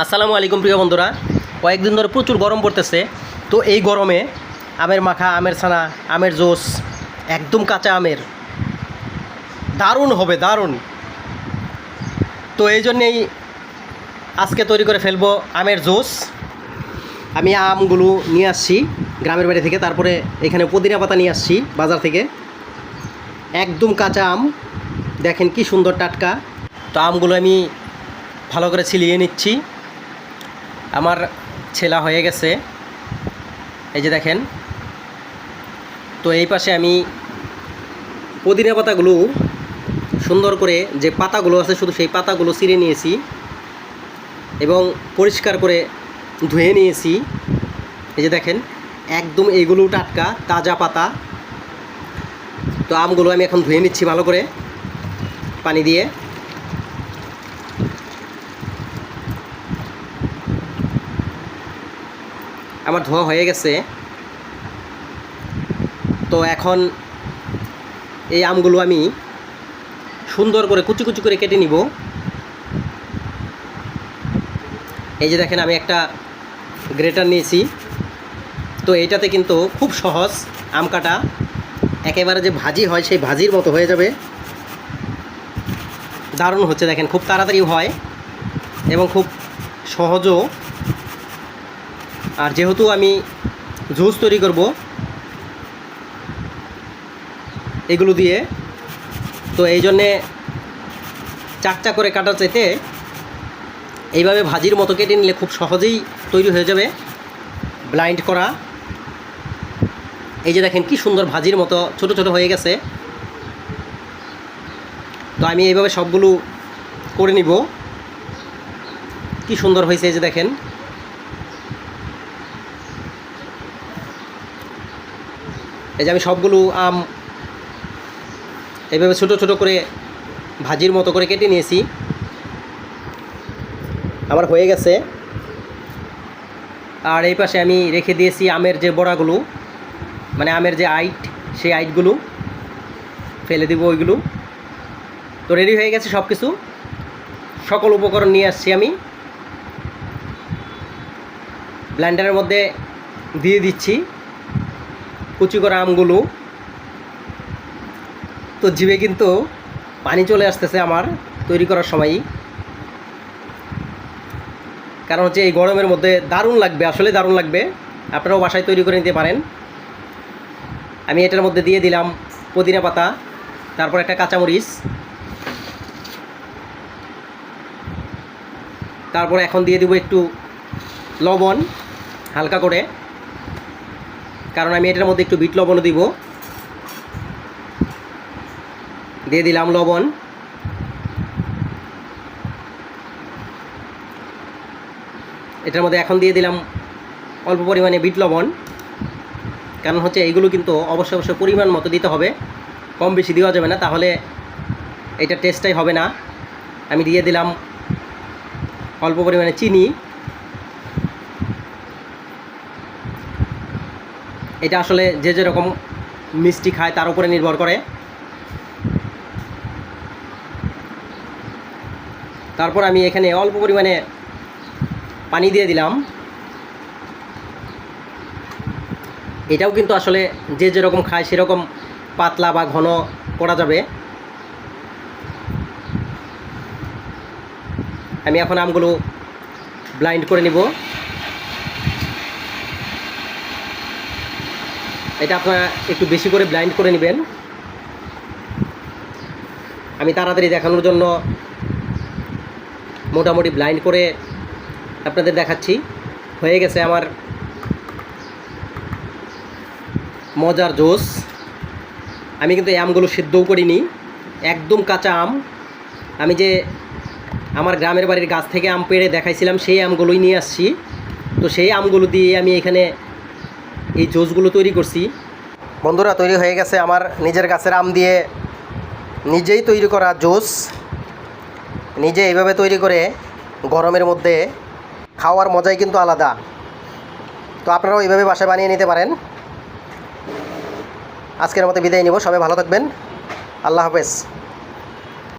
আসসালামু আলাইকুম প্রিয় বন্ধুরা। কয়েকদিন ধরে প্রচুর গরম পড়তেছে। তো এই গরমে আমের মাখা, আমের ছানা, আমের জোস, একদম কাঁচা আমের। দারুণ হবে, দারুণ। তো এই জন্যেই আজকে তৈরি করে ফেলব আমের জোস। আমি আমগুলো নিয়ে আসছি গ্রামের বাড়ি থেকে, তারপরে এখানে পুদিনা পাতা নিয়ে আসছি বাজার থেকে। একদম কাঁচা আম। দেখেন কি সুন্দর টাটকা। তো আমগুলো আমি ভালো করে ছিলিয়ে নিচ্ছি। আমার ছেলা হয়ে গেছে। এই যে দেখেন। তো এই পাশে আমি পুদিনা পাতাগুলো সুন্দর করে যে পাতাগুলো আছে, শুধু সেই পাতাগুলো ছিঁড়ে নিয়েছি এবং পরিষ্কার করে ধুয়ে নিয়েছি। এই যে দেখেন, একদম এগুলো টাটকা, তাজা পাতা। তো আমগুলো আমি এখন ধুয়ে নিচ্ছি ভালো করে, পানি দিয়ে। আমার ধোয়া হয়ে গেছে। তো এখন এই আমগুলো আমি সুন্দর করে কুচি কুচি করে কেটে নিব। এই যে দেখেন, আমি একটা গ্রেটার নিয়েছি। তো এইটাতে কিন্তু খুব সহজ আম কাটা। একেবারে যে ভাজি হয়, সেই ভাজির মতো হয়ে যাবে। দারুণ হচ্ছে, দেখেন, খুব তাড়াতাড়ি হয় এবং খুব সহজও। আর যেহেতু আমি জুস তৈরি করব, এগুলো দিয়ে, তো এই জন্যে চাকচা করে কাটার চাইতে এইভাবে ভাজির মতো কেটে নিলে খুব সহজেই তৈরি হয়ে যাবে। ব্লাইন্ড করা। এই যে দেখেন কি সুন্দর ভাজির মতো ছোট ছোট হয়ে গেছে। তো আমি এইভাবে সবগুলো করে নিব। কি সুন্দর হয়েছে এই যে দেখেন। এই যে আমি সবগুলো আম এইভাবে ছোটো ছোটো করে ভাজির মতো করে কেটে নিয়েছি। আমার হয়ে গেছে। আর এই পাশে আমি রেখে দিয়েছি আমের যে বড়াগুলো মানে আমের যে আইট, সেই আইটগুলো। ফেলে দিব ওইগুলো। তো রেডি হয়ে গেছে সব কিছু সকল উপকরণ নিয়ে আসছি আমি। ব্ল্যান্ডারের মধ্যে দিয়ে দিচ্ছি। কুচি করা আমগুলো। তো জিভে কিন্তু পানি চলে আসতেছে আমার তৈরি করার সময়ই কারণ হচ্ছে এই গরমের মধ্যে দারুণ লাগবে, আসলে দারুণ লাগবে। আপনারাও বাসায় তৈরি করে নিতে পারেন। আমি এটার মধ্যে দিয়ে দিলাম পুদিনা পাতা, তারপর একটা কাঁচামরিচ। তারপর এখন দিয়ে দিব একটু লবণ, হালকা করে। কারণ আমি এটার মধ্যে একটু বিট লবণও দিব। দিয়ে দিলাম লবণ। এটার মধ্যে এখন দিয়ে দিলাম অল্প পরিমাণে বিট লবণ। কারণ হচ্ছে এইগুলো কিন্তু অবশ্যই অবশ্যই পরিমাণ মতো দিতে হবে। কম বেশি দেওয়া যাবে না, তাহলে এটা টেস্টটাই হবে না। আমি দিয়ে দিলাম অল্প পরিমাণে চিনি। এটা আসলে যে যেরকম মিষ্টি খায় তার উপরে নির্ভর করে। তারপর আমি এখানে অল্প পরিমাণে পানি দিয়ে দিলাম। এটাও কিন্তু আসলে যে যেরকম খায় সেরকম পাতলা বা ঘন করা যাবে। আমি এখন আমগুলো ব্লাইন্ড করে নিব। এটা আপনারা একটু বেশি করে ব্লাইন্ড করে নেবেন। আমি তাড়াতাড়ি দেখানোর জন্য মোটামুটি ব্লাইন্ড করে আপনাদের দেখাচ্ছি। হয়ে গেছে আমার মজার জোস। আমি কিন্তু আমগুলো সিদ্ধও করিনি, একদম কাঁচা আম। আমি যে আমার গ্রামের বাড়ির গাছ থেকে আম পেড়ে দেখাইছিলাম, সেই আমগুলোই নিয়ে আসছি। তো সেই আমগুলো দিয়ে আমি এখানে এই জুসগুলো তৈরি করছি। বন্ধুরা, তৈরি হয়ে গেছে আমার নিজের গাছের আম দিয়ে নিজেই তৈরি করা জুস। নিজে এইভাবে তৈরি করে গরমের মধ্যে খাওয়ার মজাই কিন্তু আলাদা। তো আপনারাও এইভাবে বাসায় বানিয়ে নিতে পারেন। আজকের মতো বিদায় নিব, সবাই ভালো থাকবেন। আল্লাহ হাফেজ।